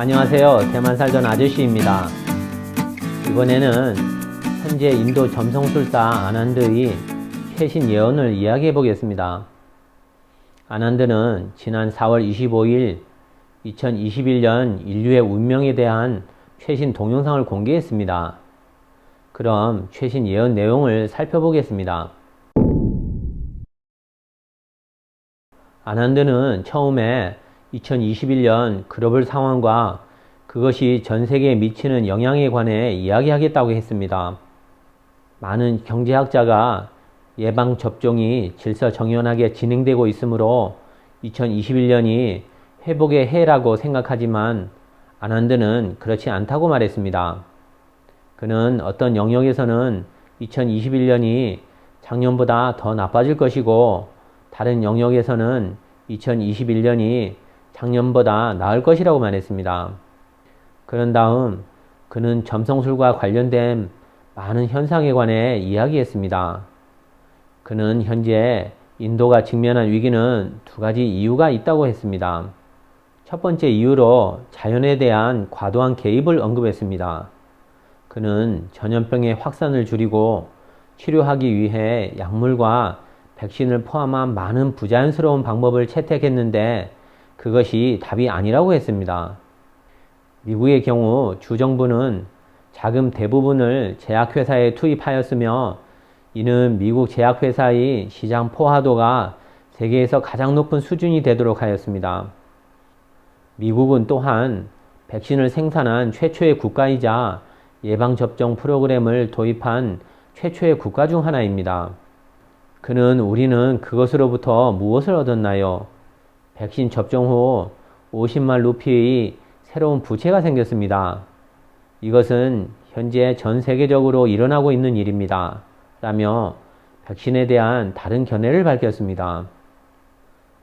안녕하세요. 대만 살던 아저씨입니다. 이번에는 현재 인도 점성술사 아난드의 최신 예언을 이야기해 보겠습니다. 아난드는 지난 4월 25일 2021년 인류의 운명에 대한 최신 동영상을 공개했습니다. 그럼 최신 예언 내용을 살펴보겠습니다. 아난드는 처음에 2021년 글로벌 상황과 그것이 전 세계에 미치는 영향에 관해 이야기하겠다고 했습니다. 많은 경제학자가 예방 접종이 질서정연하게 진행되고 있으므로 2021년이 회복의 해라고 생각하지만 아난드는 그렇지 않다고 말했습니다. 그는 어떤 영역에서는 2021년이 작년보다 더 나빠질 것이고 다른 영역에서는 2021년이 작년보다 나을 것이라고 말했습니다. 그런 다음 그는 점성술과 관련된 많은 현상에 관해 이야기했습니다. 그는 현재 인도가 직면한 위기는 두 가지 이유가 있다고 했습니다. 첫 번째 이유로 자연에 대한 과도한 개입을 언급했습니다. 그는 전염병의 확산을 줄이고 치료하기 위해 약물과 백신을 포함한 많은 부자연스러운 방법을 채택했는데 그것이 답이 아니라고 했습니다. 미국의 경우 주정부는 자금 대부분을 제약회사에 투입하였으며 이는 미국 제약회사의 시장 포화도가 세계에서 가장 높은 수준이 되도록 하였습니다. 미국은 또한 백신을 생산한 최초의 국가이자 예방접종 프로그램을 도입한 최초의 국가 중 하나입니다. 그는 우리는 그것으로부터 무엇을 얻었나요? 백신 접종 후 50만 루피의 새로운 부채가 생겼습니다. 이것은 현재 전 세계적으로 일어나고 있는 일입니다. 라며 백신에 대한 다른 견해를 밝혔습니다.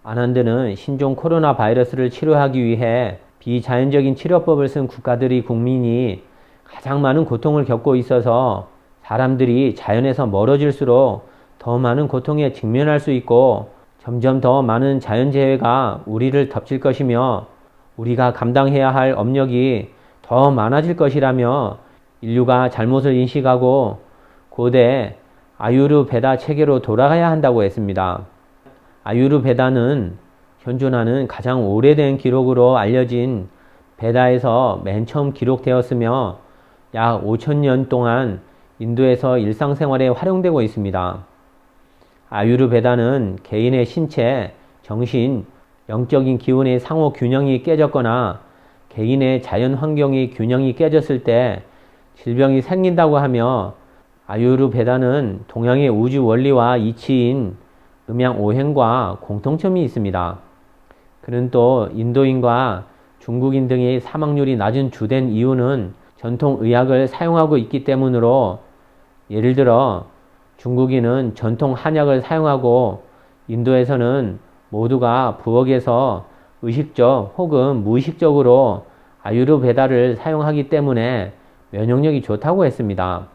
아난드는 신종 코로나 바이러스를 치료하기 위해 비자연적인 치료법을 쓴 국가들의 국민이 가장 많은 고통을 겪고 있어서 사람들이 자연에서 멀어질수록 더 많은 고통에 직면할 수 있고 점점 더 많은 자연재해가 우리를 덮칠 것이며 우리가 감당해야 할 업력이 더 많아질 것이라며 인류가 잘못을 인식하고 고대 아유르 베다 체계로 돌아가야 한다고 했습니다. 아유르 베다는 현존하는 가장 오래된 기록으로 알려진 베다에서 맨 처음 기록되었으며 약 5천년 동안 인도에서 일상생활에 활용되고 있습니다. 아유르베다는 개인의 신체, 정신, 영적인 기운의 상호 균형이 깨졌거나 개인의 자연 환경의 균형이 깨졌을 때 질병이 생긴다고 하며 아유르베다는 동양의 우주 원리와 이치인 음양 오행과 공통점이 있습니다. 그는 또 인도인과 중국인 등의 사망률이 낮은 주된 이유는 전통 의학을 사용하고 있기 때문으로 예를 들어 중국인은 전통 한약을 사용하고 인도에서는 모두가 부엌에서 의식적 혹은 무의식적으로 아유르베다를 사용하기 때문에 면역력이 좋다고 했습니다.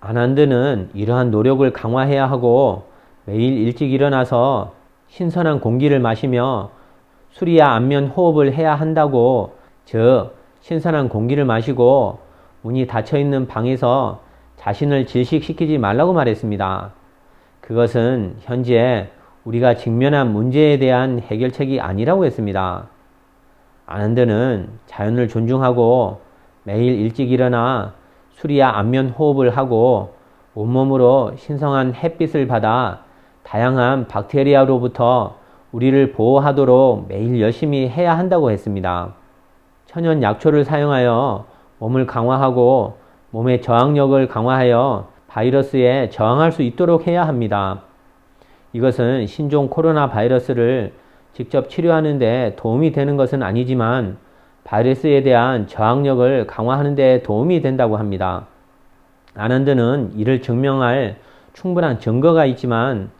아난드는 이러한 노력을 강화해야 하고 매일 일찍 일어나서 신선한 공기를 마시며 수리야 안면 호흡을 해야 한다고 즉 신선한 공기를 마시고 문이 닫혀 있는 방에서 자신을 질식시키지 말라고 말했습니다. 그것은 현재 우리가 직면한 문제에 대한 해결책이 아니라고 했습니다. 아난드는 자연을 존중하고 매일 일찍 일어나 수리야 안면 호흡을 하고 온몸으로 신성한 햇빛을 받아 다양한 박테리아로부터 우리를 보호하도록 매일 열심히 해야 한다고 했습니다. 천연 약초를 사용하여 몸을 강화하고 몸의 저항력을 강화하여 바이러스에 저항할 수 있도록 해야 합니다. 이것은 신종 코로나 바이러스를 직접 치료하는 데 도움이 되는 것은 아니지만 바이러스에 대한 저항력을 강화하는 데 도움이 된다고 합니다. 아난드는 이를 증명할 충분한 증거가 있지만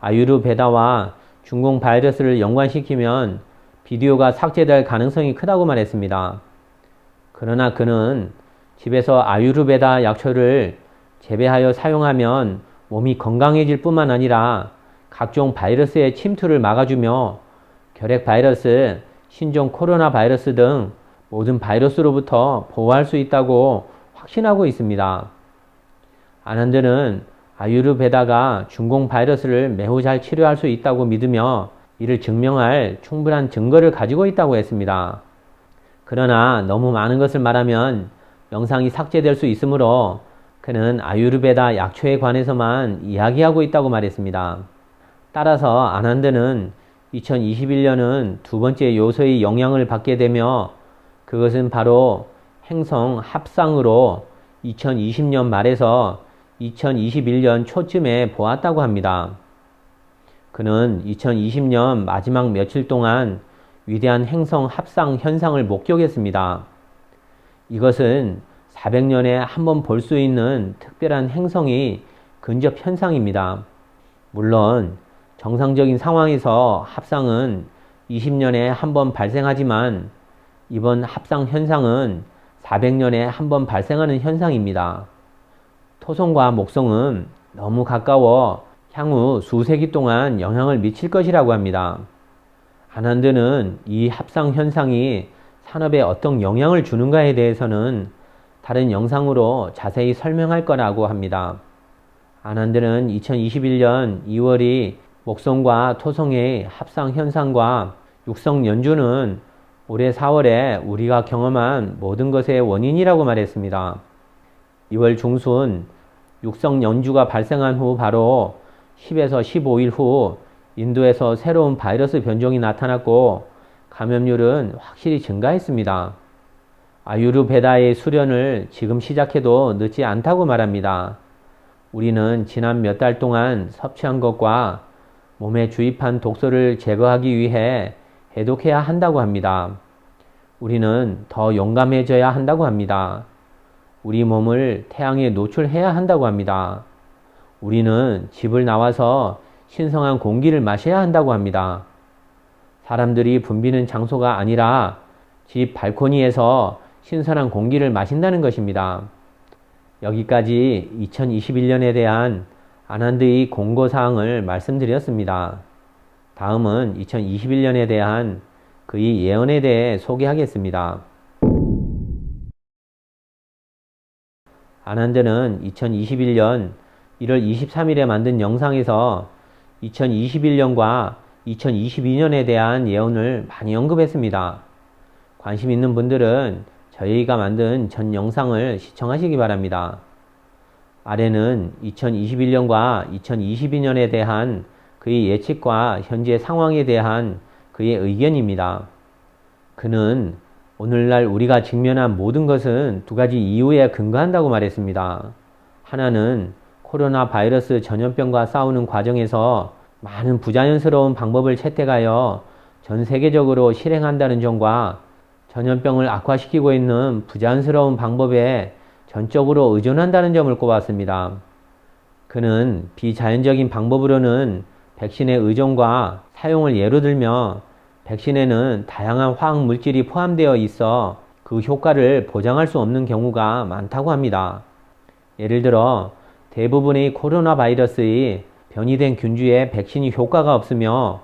아유르베다와 중공 바이러스를 연관시키면 비디오가 삭제될 가능성이 크다고 말했습니다. 그러나 그는 집에서 아유르베다 약초를 재배하여 사용하면 몸이 건강해질 뿐만 아니라 각종 바이러스의 침투를 막아주며 결핵 바이러스, 신종 코로나 바이러스 등 모든 바이러스로부터 보호할 수 있다고 확신하고 있습니다. 아난드는 아유르베다가 중공 바이러스를 매우 잘 치료할 수 있다고 믿으며 이를 증명할 충분한 증거를 가지고 있다고 했습니다. 그러나 너무 많은 것을 말하면 영상이 삭제될 수 있으므로 그는 아유르베다 약초에 관해서만 이야기하고 있다고 말했습니다. 따라서 아난드는 2021년은 두 번째 요소의 영향을 받게 되며 그것은 바로 행성 합상으로 2020년 말에서 2021년 초쯤에 보았다고 합니다. 그는 2020년 마지막 며칠 동안 위대한 행성 합상 현상을 목격했습니다. 이것은 400년에 한 번 볼 수 있는 특별한 행성이 근접 현상입니다. 물론 정상적인 상황에서 합상은 20년에 한 번 발생하지만 이번 합상 현상은 400년에 한 번 발생하는 현상입니다. 토성과 목성은 너무 가까워 향후 수세기 동안 영향을 미칠 것이라고 합니다. 아난드는 이 합상 현상이 산업에 어떤 영향을 주는가에 대해서는 다른 영상으로 자세히 설명할 거라고 합니다. 아난드는 2021년 2월이 목성과 토성의 합상 현상과 육성 연주는 올해 4월에 우리가 경험한 모든 것의 원인이라고 말했습니다. 2월 중순 육성 연주가 발생한 후 바로 10에서 15일 후 인도에서 새로운 바이러스 변종이 나타났고 감염률은 확실히 증가했습니다. 아유르베다의 수련을 지금 시작해도 늦지 않다고 말합니다. 우리는 지난 몇 달 동안 섭취한 것과 몸에 주입한 독소를 제거하기 위해 해독해야 한다고 합니다. 우리는 더 용감해져야 한다고 합니다. 우리 몸을 태양에 노출해야 한다고 합니다. 우리는 집을 나와서 신성한 공기를 마셔야 한다고 합니다. 사람들이 붐비는 장소가 아니라 집 발코니에서 신선한 공기를 마신다는 것입니다. 여기까지 2021년에 대한 아난드의 공고사항을 말씀드렸습니다. 다음은 2021년에 대한 그의 예언에 대해 소개하겠습니다. 아난드는 2021년 1월 23일에 만든 영상에서 2021년과 2022년에 대한 예언을 많이 언급했습니다. 관심 있는 분들은 저희가 만든 전 영상을 시청하시기 바랍니다. 아래는 2021년과 2022년에 대한 그의 예측과 현재 상황에 대한 그의 의견입니다. 그는 오늘날 우리가 직면한 모든 것은 두 가지 이유에 근거한다고 말했습니다. 하나는 코로나 바이러스 전염병과 싸우는 과정에서 많은 부자연스러운 방법을 채택하여 전 세계적으로 실행한다는 점과 전염병을 악화시키고 있는 부자연스러운 방법에 전적으로 의존한다는 점을 꼽았습니다. 그는 비자연적인 방법으로는 백신의 의존과 사용을 예로 들며 백신에는 다양한 화학 물질이 포함되어 있어 그 효과를 보장할 수 없는 경우가 많다고 합니다. 예를 들어 대부분의 코로나 바이러스의 변이된 균주에 백신이 효과가 없으며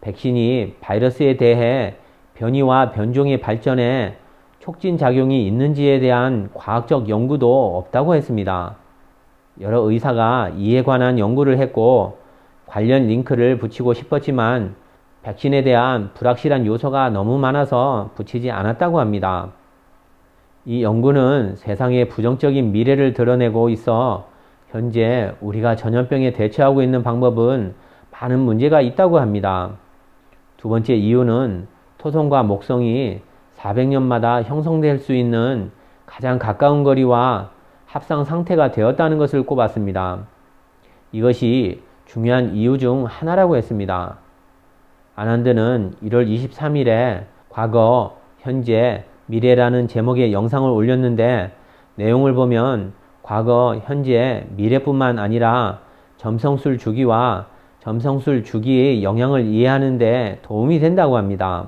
백신이 바이러스에 대해 변이와 변종의 발전에 촉진 작용이 있는지에 대한 과학적 연구도 없다고 했습니다. 여러 의사가 이에 관한 연구를 했고 관련 링크를 붙이고 싶었지만 백신에 대한 불확실한 요소가 너무 많아서 붙이지 않았다고 합니다. 이 연구는 세상의 부정적인 미래를 드러내고 있어 현재 우리가 전염병에 대처하고 있는 방법은 많은 문제가 있다고 합니다. 두 번째 이유는 토성과 목성이 400년마다 형성될 수 있는 가장 가까운 거리와 합상 상태가 되었다는 것을 꼽았습니다. 이것이 중요한 이유 중 하나라고 했습니다. 아난드는 1월 23일에 과거, 현재, 미래라는 제목의 영상을 올렸는데 내용을 보면 과거, 현재, 미래뿐만 아니라 점성술 주기와 점성술 주기의 영향을 이해하는 데 도움이 된다고 합니다.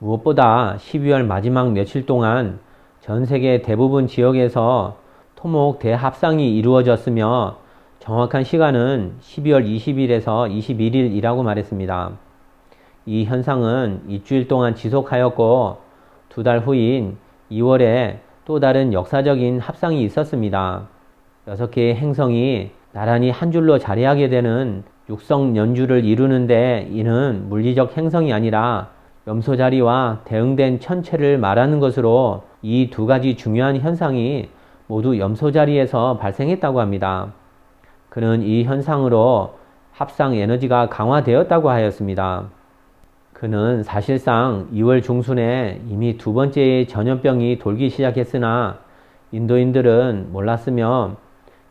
무엇보다 12월 마지막 며칠 동안 전 세계 대부분 지역에서 토목 대합상이 이루어졌으며 정확한 시간은 12월 20일에서 21일이라고 말했습니다. 이 현상은 일주일 동안 지속하였고 두 달 후인 2월에 또 다른 역사적인 합상이 있었습니다. 여섯 개의 행성이 나란히 한 줄로 자리하게 되는 육성 연주를 이루는데 이는 물리적 행성이 아니라 염소 자리와 대응된 천체를 말하는 것으로 이 두 가지 중요한 현상이 모두 염소 자리에서 발생했다고 합니다. 그는 이 현상으로 합상 에너지가 강화되었다고 하였습니다. 그는 사실상 2월 중순에 이미 두 번째의 전염병이 돌기 시작했으나 인도인들은 몰랐으며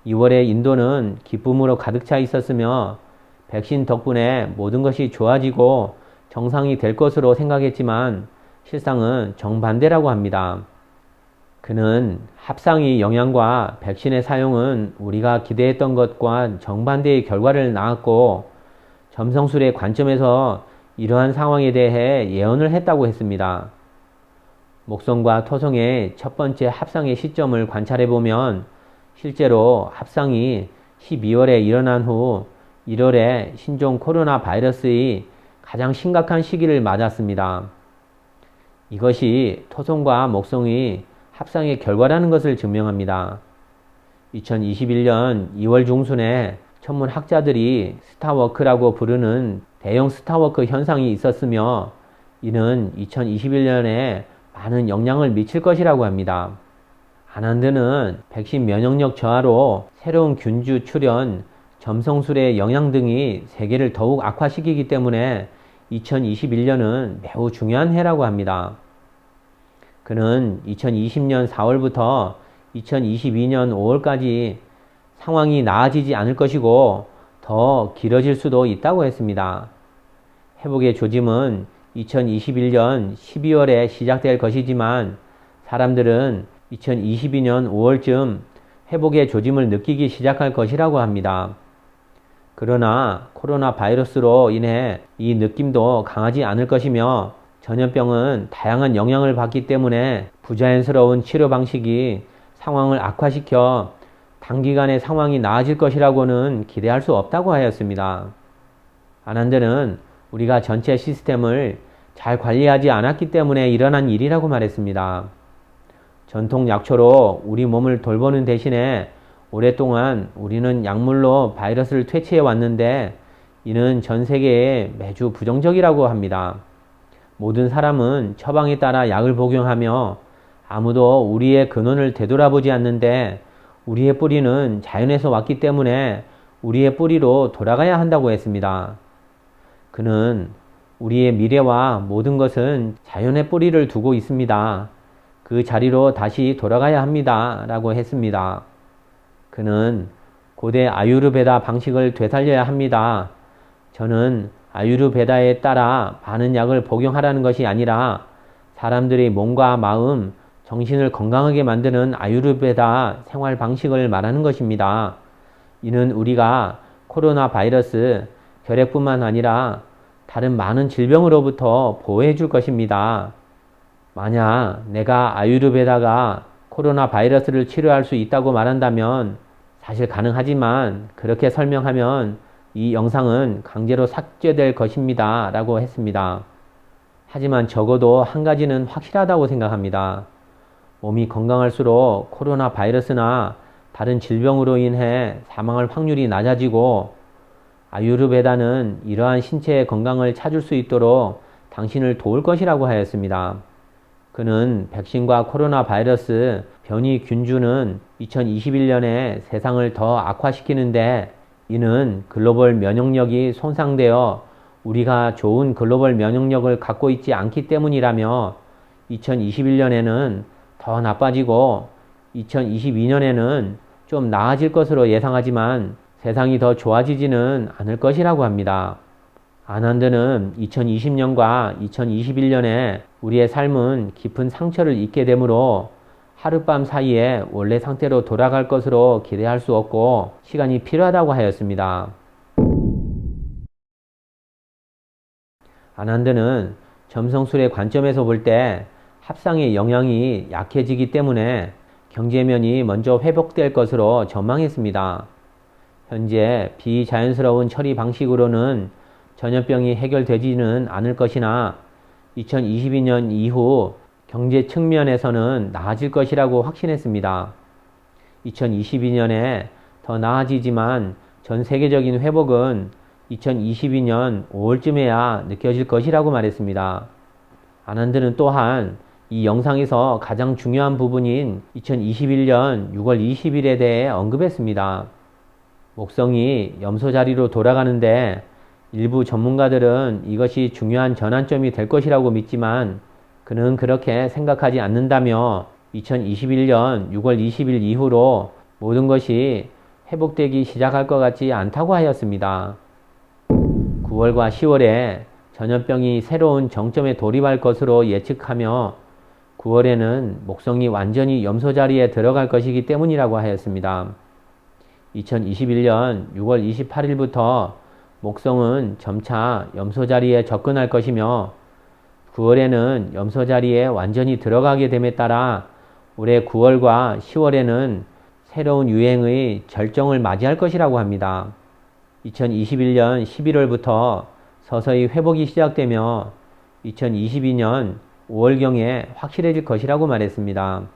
2월에 인도는 기쁨으로 가득 차 있었으며 백신 덕분에 모든 것이 좋아지고 정상이 될 것으로 생각했지만 실상은 정반대라고 합니다. 그는 합상의 영향과 백신의 사용은 우리가 기대했던 것과 정반대의 결과를 낳았고 점성술의 관점에서 이러한 상황에 대해 예언을 했다고 했습니다. 목성과 토성의 첫 번째 합상의 시점을 관찰해 보면 실제로 합상이 12월에 일어난 후 1월에 신종 코로나 바이러스의 가장 심각한 시기를 맞았습니다. 이것이 토성과 목성이 합상의 결과라는 것을 증명합니다. 2021년 2월 중순에 천문 학자들이 스타워크라고 부르는 대형 스타워크 현상이 있었으며 이는 2021년에 많은 영향을 미칠 것이라고 합니다. 아난드는 백신 면역력 저하로 새로운 균주 출현, 점성술의 영향 등이 세계를 더욱 악화시키기 때문에 2021년은 매우 중요한 해라고 합니다. 그는 2020년 4월부터 2022년 5월까지 상황이 나아지지 않을 것이고 더 길어질 수도 있다고 했습니다. 회복의 조짐은 2021년 12월에 시작될 것이지만 사람들은 2022년 5월쯤 회복의 조짐을 느끼기 시작할 것이라고 합니다. 그러나 코로나 바이러스로 인해 이 느낌도 강하지 않을 것이며 전염병은 다양한 영향을 받기 때문에 부자연스러운 치료 방식이 상황을 악화시켜 단기간에 상황이 나아질 것이라고는 기대할 수 없다고 하였습니다. 아난드는 우리가 전체 시스템을 잘 관리하지 않았기 때문에 일어난 일이라고 말했습니다. 전통 약초로 우리 몸을 돌보는 대신에 오랫동안 우리는 약물로 바이러스를 퇴치해 왔는데 이는 전 세계에 매주 부정적이라고 합니다. 모든 사람은 처방에 따라 약을 복용하며 아무도 우리의 근원을 되돌아보지 않는데 우리의 뿌리는 자연에서 왔기 때문에 우리의 뿌리로 돌아가야 한다고 했습니다. 그는 우리의 미래와 모든 것은 자연의 뿌리를 두고 있습니다. 그 자리로 다시 돌아가야 합니다. 라고 했습니다. 그는 고대 아유르베다 방식을 되살려야 합니다. 저는 아유르베다에 따라 많은 약을 복용하라는 것이 아니라 사람들의 몸과 마음, 정신을 건강하게 만드는 아유르베다 생활 방식을 말하는 것입니다. 이는 우리가 코로나 바이러스, 결핵뿐만 아니라 다른 많은 질병으로부터 보호해 줄 것입니다. 만약 내가 아유르베다가 코로나 바이러스를 치료할 수 있다고 말한다면 사실 가능하지만 그렇게 설명하면 이 영상은 강제로 삭제될 것입니다. 라고 했습니다. 하지만 적어도 한 가지는 확실하다고 생각합니다. 몸이 건강할수록 코로나 바이러스나 다른 질병으로 인해 사망할 확률이 낮아지고 아유르베다는 이러한 신체의 건강을 찾을 수 있도록 당신을 도울 것이라고 하였습니다. 그는 백신과 코로나 바이러스 변이 균주는 2021년에 세상을 더 악화시키는데 이는 글로벌 면역력이 손상되어 우리가 좋은 글로벌 면역력을 갖고 있지 않기 때문이라며 2021년에는 더 나빠지고 2022년에는 좀 나아질 것으로 예상하지만 세상이 더 좋아지지는 않을 것이라고 합니다. 아난드는 2020년과 2021년에 우리의 삶은 깊은 상처를 입게 되므로 하룻밤 사이에 원래 상태로 돌아갈 것으로 기대할 수 없고 시간이 필요하다고 하였습니다. 아난드는 점성술의 관점에서 볼 때 합상의 영향이 약해지기 때문에 경제면이 먼저 회복될 것으로 전망했습니다. 현재 비자연스러운 처리 방식으로는 전염병이 해결되지는 않을 것이나 2022년 이후 경제 측면에서는 나아질 것이라고 확신했습니다. 2022년에 더 나아지지만 전 세계적인 회복은 2022년 5월쯤에야 느껴질 것이라고 말했습니다. 아난드는 또한 이 영상에서 가장 중요한 부분인 2021년 6월 20일에 대해 언급했습니다. 목성이 염소 자리로 돌아가는데 일부 전문가들은 이것이 중요한 전환점이 될 것이라고 믿지만 그는 그렇게 생각하지 않는다며 2021년 6월 20일 이후로 모든 것이 회복되기 시작할 것 같지 않다고 하였습니다. 9월과 10월에 전염병이 새로운 정점에 돌입할 것으로 예측하며 9월에는 목성이 완전히 염소 자리에 들어갈 것이기 때문이라고 하였습니다. 2021년 6월 28일부터 목성은 점차 염소 자리에 접근할 것이며 9월에는 염소 자리에 완전히 들어가게 됨에 따라 올해 9월과 10월에는 새로운 유행의 절정을 맞이할 것이라고 합니다. 2021년 11월부터 서서히 회복이 시작되며 2022년 5월경에 확실해질 것이라고 말했습니다.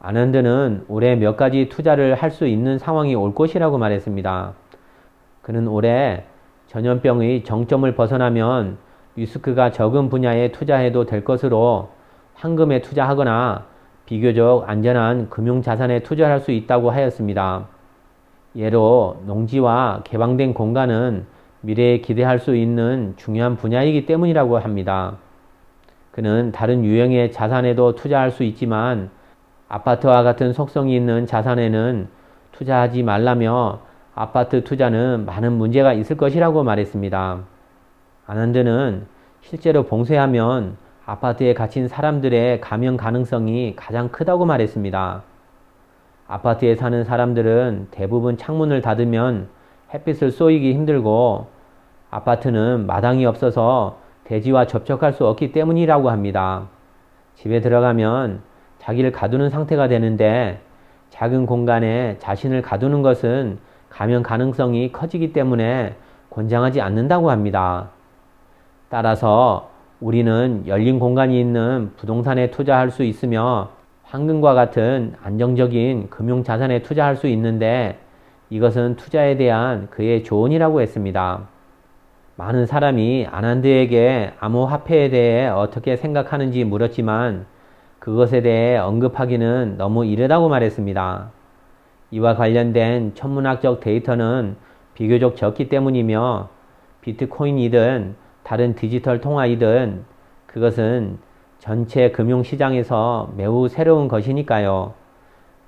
아난드는 올해 몇 가지 투자를 할 수 있는 상황이 올 것이라고 말했습니다. 그는 올해 전염병의 정점을 벗어나면 리스크가 적은 분야에 투자해도 될 것으로 황금에 투자하거나 비교적 안전한 금융 자산에 투자할 수 있다고 하였습니다. 예로 농지와 개방된 공간은 미래에 기대할 수 있는 중요한 분야이기 때문이라고 합니다. 그는 다른 유형의 자산에도 투자할 수 있지만 아파트와 같은 속성이 있는 자산에는 투자하지 말라며 아파트 투자는 많은 문제가 있을 것이라고 말했습니다. 아난드는 실제로 봉쇄하면 아파트에 갇힌 사람들의 감염 가능성이 가장 크다고 말했습니다. 아파트에 사는 사람들은 대부분 창문을 닫으면 햇빛을 쏘이기 힘들고 아파트는 마당이 없어서 대지와 접촉할 수 없기 때문이라고 합니다. 집에 들어가면 자기를 가두는 상태가 되는데 작은 공간에 자신을 가두는 것은 감염 가능성이 커지기 때문에 권장하지 않는다고 합니다. 따라서 우리는 열린 공간이 있는 부동산에 투자할 수 있으며 황금과 같은 안정적인 금융 자산에 투자할 수 있는데 이것은 투자에 대한 그의 조언이라고 했습니다. 많은 사람이 아난드에게 암호화폐에 대해 어떻게 생각하는지 물었지만 그것에 대해 언급하기는 너무 이르다고 말했습니다. 이와 관련된 천문학적 데이터는 비교적 적기 때문이며 비트코인이든 다른 디지털 통화이든 그것은 전체 금융시장에서 매우 새로운 것이니까요.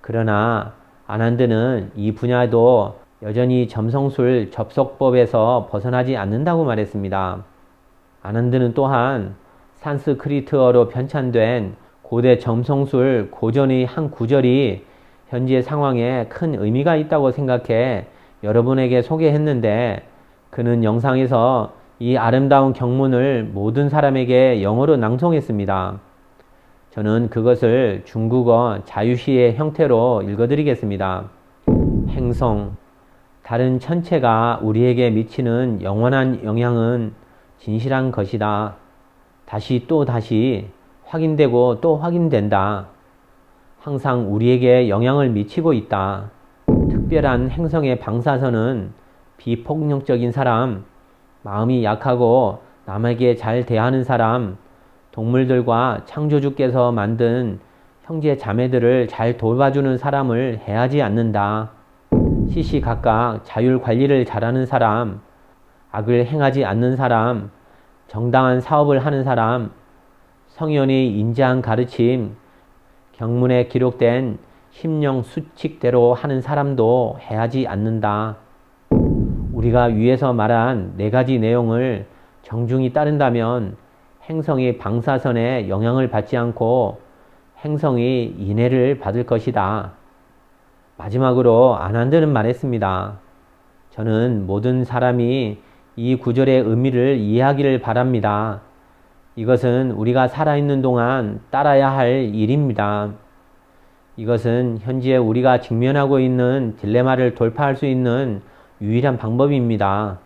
그러나 아난드는 이 분야도 여전히 점성술 접속법에서 벗어나지 않는다고 말했습니다. 아난드는 또한 산스크리트어로 편찬된 고대 점성술 고전의 한 구절이 현재 상황에 큰 의미가 있다고 생각해 여러분에게 소개했는데 그는 영상에서 이 아름다운 경문을 모든 사람에게 영어로 낭송했습니다. 저는 그것을 중국어 자유시의 형태로 읽어드리겠습니다. 행성. 다른 천체가 우리에게 미치는 영원한 영향은 진실한 것이다. 다시 또 다시 확인되고 또 확인된다. 항상 우리에게 영향을 미치고 있다. 특별한 행성의 방사선은 비폭력적인 사람, 마음이 약하고 남에게 잘 대하는 사람, 동물들과 창조주께서 만든 형제 자매들을 잘 돌봐주는 사람을 해하지 않는다. 시시각각 자율 관리를 잘하는 사람, 악을 행하지 않는 사람, 정당한 사업을 하는 사람, 성현이 인자한 가르침, 경문에 기록된 심령 수칙대로 하는 사람도 해하지 않는다. 우리가 위에서 말한 네 가지 내용을 정중히 따른다면 행성이 방사선에 영향을 받지 않고 행성이 인해를 받을 것이다. 마지막으로 아난드는 말했습니다. 저는 모든 사람이 이 구절의 의미를 이해하기를 바랍니다. 이것은 우리가 살아있는 동안 따라야 할 일입니다. 이것은 현재 우리가 직면하고 있는 딜레마를 돌파할 수 있는 유일한 방법입니다.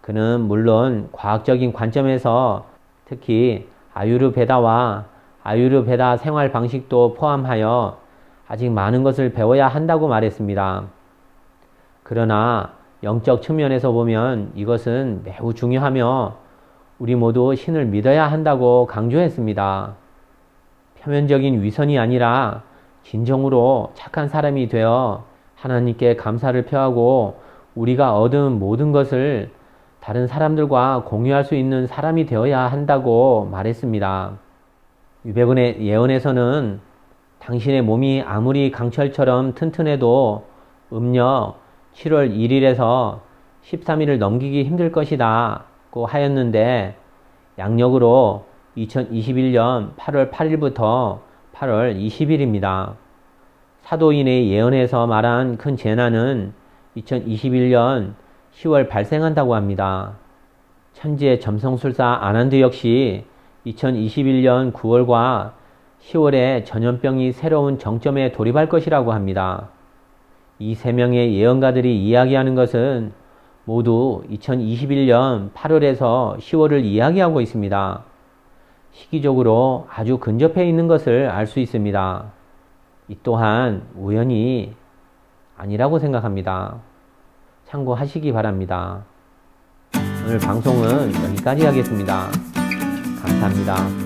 그는 물론 과학적인 관점에서 특히 아유르베다와 아유르베다 생활 방식도 포함하여 아직 많은 것을 배워야 한다고 말했습니다. 그러나 영적 측면에서 보면 이것은 매우 중요하며 우리 모두 신을 믿어야 한다고 강조했습니다. 표면적인 위선이 아니라 진정으로 착한 사람이 되어 하나님께 감사를 표하고 우리가 얻은 모든 것을 다른 사람들과 공유할 수 있는 사람이 되어야 한다고 말했습니다. 유배군의 예언에서는 당신의 몸이 아무리 강철처럼 튼튼해도 음력 7월 1일에서 13일을 넘기기 힘들 것이다 고 하였는데 양력으로 2021년 8월 8일부터 8월 20일입니다. 사도인의 예언에서 말한 큰 재난은 2021년 10월 발생한다고 합니다. 천지의 점성술사 아난드 역시 2021년 9월과 10월에 전염병이 새로운 정점에 돌입할 것이라고 합니다. 이 세 명의 예언가들이 이야기하는 것은 모두 2021년 8월에서 10월을 이야기하고 있습니다. 시기적으로 아주 근접해 있는 것을 알 수 있습니다. 이 또한 우연이 아니라고 생각합니다. 참고하시기 바랍니다. 오늘 방송은 여기까지 하겠습니다. 감사합니다.